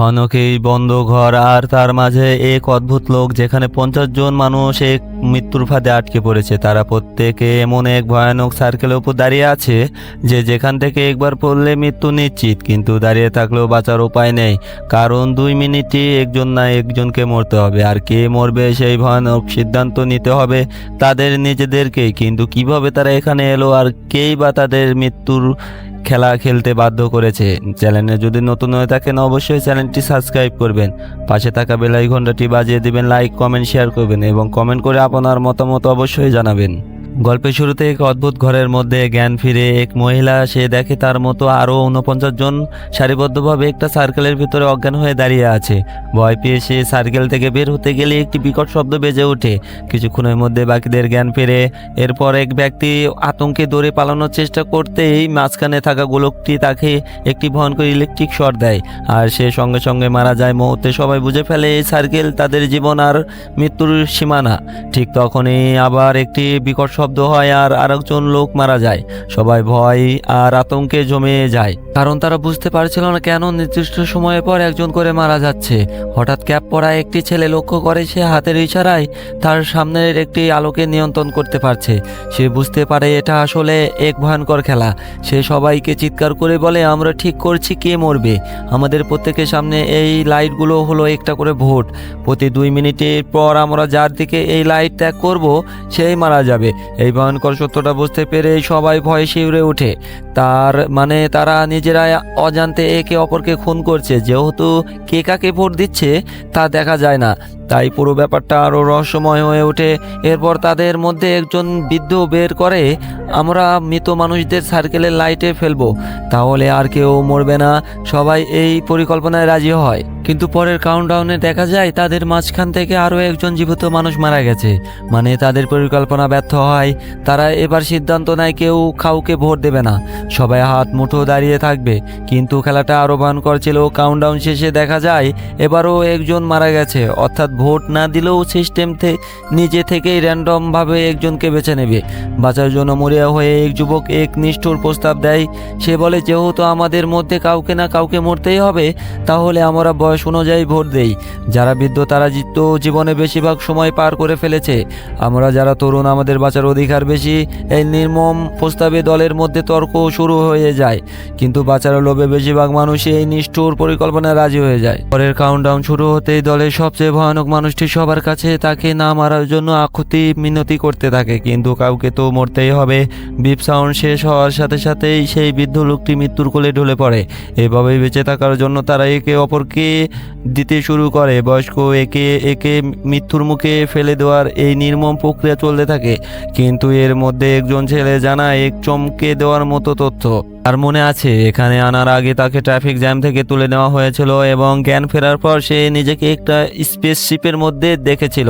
ঘনকেই বন্ধ ঘর আর তার মাঝে এক অদ্ভুত লোক যেখানে পঞ্চাশ জন মানুষ এক মৃত্যুর ফাঁদে আটকে পড়েছে। তারা প্রত্যেকে এমন এক ভয়ানক সার্কেলের উপর দাঁড়িয়ে আছে যে যেখান থেকে একবার পড়লে মৃত্যু নিশ্চিত, কিন্তু দাঁড়িয়ে থাকলেও বাঁচার উপায় নেই। কারণ দুই মিনিটে একজন না একজনকে মরতে হবে, আর কে মরবে সেই ভয়ানক সিদ্ধান্ত নিতে হবে তাদের নিজেদেরকেই। কিন্তু কীভাবে তারা এখানে এলো, আর কেই বা তাদের মৃত্যুর খেলা খেলতে বাধ্য করেছে। চ্যানেলে যদি নতুন হয়ে থাকেন, অবশ্যই চ্যানেলটি সাবস্ক্রাইব করবেন। পাশে থাকা বেলাই ঘন্টাটি বাজিয়ে দিবেন, লাইক, কমেন্ট, শেয়ার করবেন এবং কমেন্ট করে আপনার মতামত অবশ্যই জানাবেন। গল্পের শুরুতে এক অদ্ভুত ঘরের মধ্যে জ্ঞান ফিরে এক মহিলা, সে দেখে তার মতো আরও উনপঞ্চাশ জন সারিবদ্ধভাবে একটা সার্কেলের ভিতরে অজ্ঞান হয়ে দাঁড়িয়ে আছে। ভয় পেয়ে সে সার্কেল থেকে বের হতে গেলে একটি বিকট শব্দ বেজে ওঠে। কিছুক্ষণের মধ্যে বাকিদের জ্ঞান ফিরে। এরপর এক ব্যক্তি আতঙ্কে দৌড়ে পালানোর চেষ্টা করতেই মাঝখানে থাকা গোলকটি তাকে একটি ভয়ঙ্কর ইলেকট্রিক শট দেয়। আর সে সঙ্গে সঙ্গে মারা যায়। মুহূর্তে সবাই বুঝে ফেলে এই সার্কেল তাদের জীবন আর মৃত্যুর সীমানা। ঠিক তখনই আবার একটি বিকট শব্দ হয় আর আরেকজন লোক মারা যায়। সবাই ভয় আর আতঙ্কে জমে যায়। কারণ তারা বুঝতে পারছিল না কেন নির্দিষ্ট সময়ের পর একজন করে মারা যাচ্ছে। হঠাৎ ক্যাপ পরা একটি ছেলে লক্ষ্য করে সে হাতের ইশারায় তার সামনের একটি আলোকে নিয়ন্ত্রণ করতে পারছে। সে বুঝতে পারে এটা আসলে এক ভয়ঙ্কর খেলা। সে সবাইকে চিৎকার করে বলে, আমরা ঠিক করছি কে মরবে। আমাদের প্রত্যেকের সামনে এই লাইটগুলো হলো একটা করে ভোট। প্রতি দুই মিনিটের পর আমরা যার দিকে এই লাইট ত্যাগ করব, সেই মারা যাবে। এই ভয়ঙ্কর সত্যটা বুঝতে পেরে সবাই ভয়ে শিউরে ওঠে। তার মানে তারা নিজেরাই অজান্তে একে অপরকে খুন করছে। যেহেতু কে কাকে ভোট দিচ্ছে তা দেখা যায় না। তাই পুরো ব্যাপারটা আরও রহস্যময় হয়ে ওঠে। এরপর তাদের মধ্যে একজন বৃদ্ধ বের করে, আমরা মৃত মানুষদের সার্কেলের লাইটে ফেলব। তাহলে আর কেউ মরবে না। সবাই এই পরিকল্পনায় রাজি হয়। কিন্তু পরের কাউন্টডাউনে দেখা যায় তাদের মাঝখান থেকে আরও একজন জীবিত মানুষ মারা গেছে। মানে তাদের পরিকল্পনা ব্যর্থ হয়। তারা এবার সিদ্ধান্ত নেয় কেউ কাউকে ভোট দেবে না। সবাই হাত মুঠো দাঁড়িয়ে থাকবে। কিন্তু খেলাটা আরও ভয়ঙ্কর ছিল। কাউন্টডাউন শেষে দেখা যায় এবারও একজন মারা গেছে। অর্থাৎ ভোট না দিলেও সিস্টেম নিজে থেকেই র্যান্ডমভাবে একজনকে বেছে নেবে। বাঁচার জন্য মরিয়া হয়ে এক যুবক এক নিষ্ঠুর প্রস্তাব দেয়। সে বলে, যেহেতু আমাদের মধ্যে কাউকে না কাউকে মরতেই হবে, তাহলে আমরা বয়স অনুযায়ী ভোট দেই। যারা বৃদ্ধ, তারা জিত জীবনে বেশিরভাগ সময় পার করে ফেলেছে। আমরা যারা তরুণ, আমাদের বাঁচার অধিকার বেশি। এই নির্মম প্রস্তাবে দলের মধ্যে তর্ক শুরু হয়ে যায়। কিন্তু বাঁচার লোভে বেশিরভাগ মানুষই এই নিষ্ঠুর পরিকল্পনায় রাজি হয়ে যায়। পরের কাউন্টডাউন শুরু হতেই দলের সবচেয়ে ভয়ানক মানুষটি সবার কাছে তাকে না মারার জন্য আকুতি মিনতি করতে থাকে। কিন্তু কাউকে তো মরতেই হবে। বিপ সাউন্ড শেষ হওয়ার সাথে সাথেই সেই বৃদ্ধ লোকটি মৃত্যুর কোলে ঢলে পড়ে। এভাবেই বেঁচে থাকার জন্য তারা একে অপরকে দিতে শুরু করে। বয়স্ক একে একে মৃত্যুর মুখে ফেলে দেওয়ার এই নির্মম প্রক্রিয়া চলতে থাকে। কিন্তু এর মধ্যে একজন ছেলে জানায়, এক চমকে দেওয়ার মতো তথ্য। আর মনে আছে, এখানে আনার আগে তাকে ট্রাফিক জ্যাম থেকে তুলে নেওয়া হয়েছিল এবং জ্ঞান ফেরার পর সে নিজেকে একটা স্পেসশিপের মধ্যে দেখেছিল।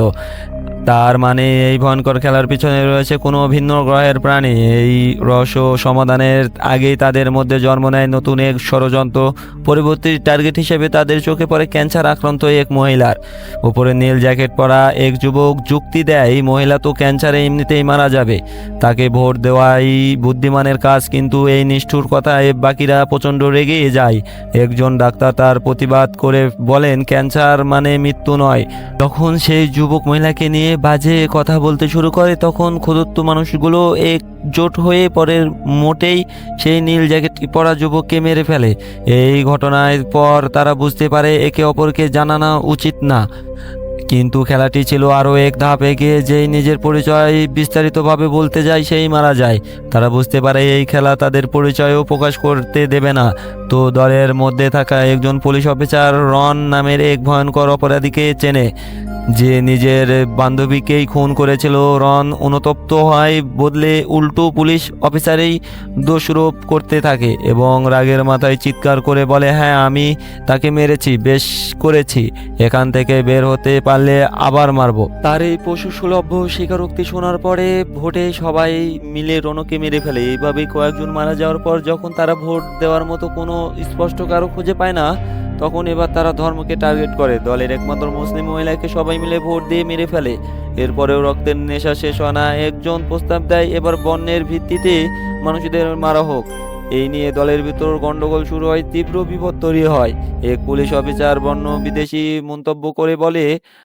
তার মানে এই ভয়ঙ্কর খেলার পিছনে রয়েছে কোনো ভিন্ন গ্রহের প্রাণী। এই রহস্য সমাধানের আগেই তাদের মধ্যে জন্ম নেয় নতুন এক ষড়যন্ত্র। পরবর্তী টার্গেট হিসেবে তাদের চোখে পড়ে ক্যান্সার আক্রান্ত এক মহিলার। উপরে নীল জ্যাকেট পরা এক যুবক যুক্তি দেয় মহিলা তো ক্যান্সারে এমনিতেই মারা যাবে। তাকে ভোট দেওয়াই বুদ্ধিমানের কাজ, কিন্তু এই নিষ্ঠুর কথায় বাকিরা প্রচণ্ড রেগে যায়। একজন ডাক্তার তার প্রতিবাদ করে বলেন ক্যান্সার মানে মৃত্যু নয়। তখন সেই যুবক মহিলাকে নিয়ে বাজে কথা বলতে শুরু করে, তখন ক্ষুদত্ত মানুষগুলো একজোট হয়ে পরের মোটেই সেই নীল জ্যাকেট পরা যুবককে মেরে ফেলে। এই ঘটনার পর তারা বুঝতে পারে একে অপরকে জানানো উচিত না। কিন্তু খেলাটি ছিল আরও এক ধাপ এগিয়ে, যেই নিজের পরিচয় বিস্তারিতভাবে বলতে যায় সেই মারা যায়। তারা বুঝতে পারে এই খেলা তাদের পরিচয়ও প্রকাশ করতে দেবে না। তো দলের মধ্যে থাকা একজন পুলিশ অফিসার রন নামের এক ভয়ঙ্কর অপরাধীকে চেনে। যে নিজের বান্ধবীকেই খুন করেছিল রন অনুতপ্ত হয় বদলে উল্টো পুলিশ অফিসারেই দোষরোপ করতে থাকে এবং রাগের মাথায় চিৎকার করে বলে হ্যাঁ আমি তাকে মেরেছি, বেশ করেছি, এখান থেকে বের হতে পারলে আবার মারবো। তার এই পশু সুলভ্য স্বীকারোক্তি শোনার পরে ভোটে সবাই মিলে রনকে মেরে ফেলে। এইভাবেই কয়েকজন মারা যাওয়ার পর যখন তারা ভোট দেওয়ার মতো কোনো স্পষ্ট কারও খুঁজে পায় না তখন এবার তারা ধর্মকে টার্গেট করে। দলের একমাত্র মুসলিম মহিলাকে সবাই মিলে ভোট দিয়ে মেরে ফেলে। এরপরেও রক্তের নেশা শেষ হয় না। একজন প্রস্তাব দেয়, এবার বর্ণের ভিত্তিতে মানুষদের মারা হোক। এই নিয়ে দলের ভিতর গন্ডগোল শুরু হয়, তীব্র বিপদ তৈরি হয়। এক পুলিশ অফিসার বন্য বিদেশি মন্তব্য করে বলে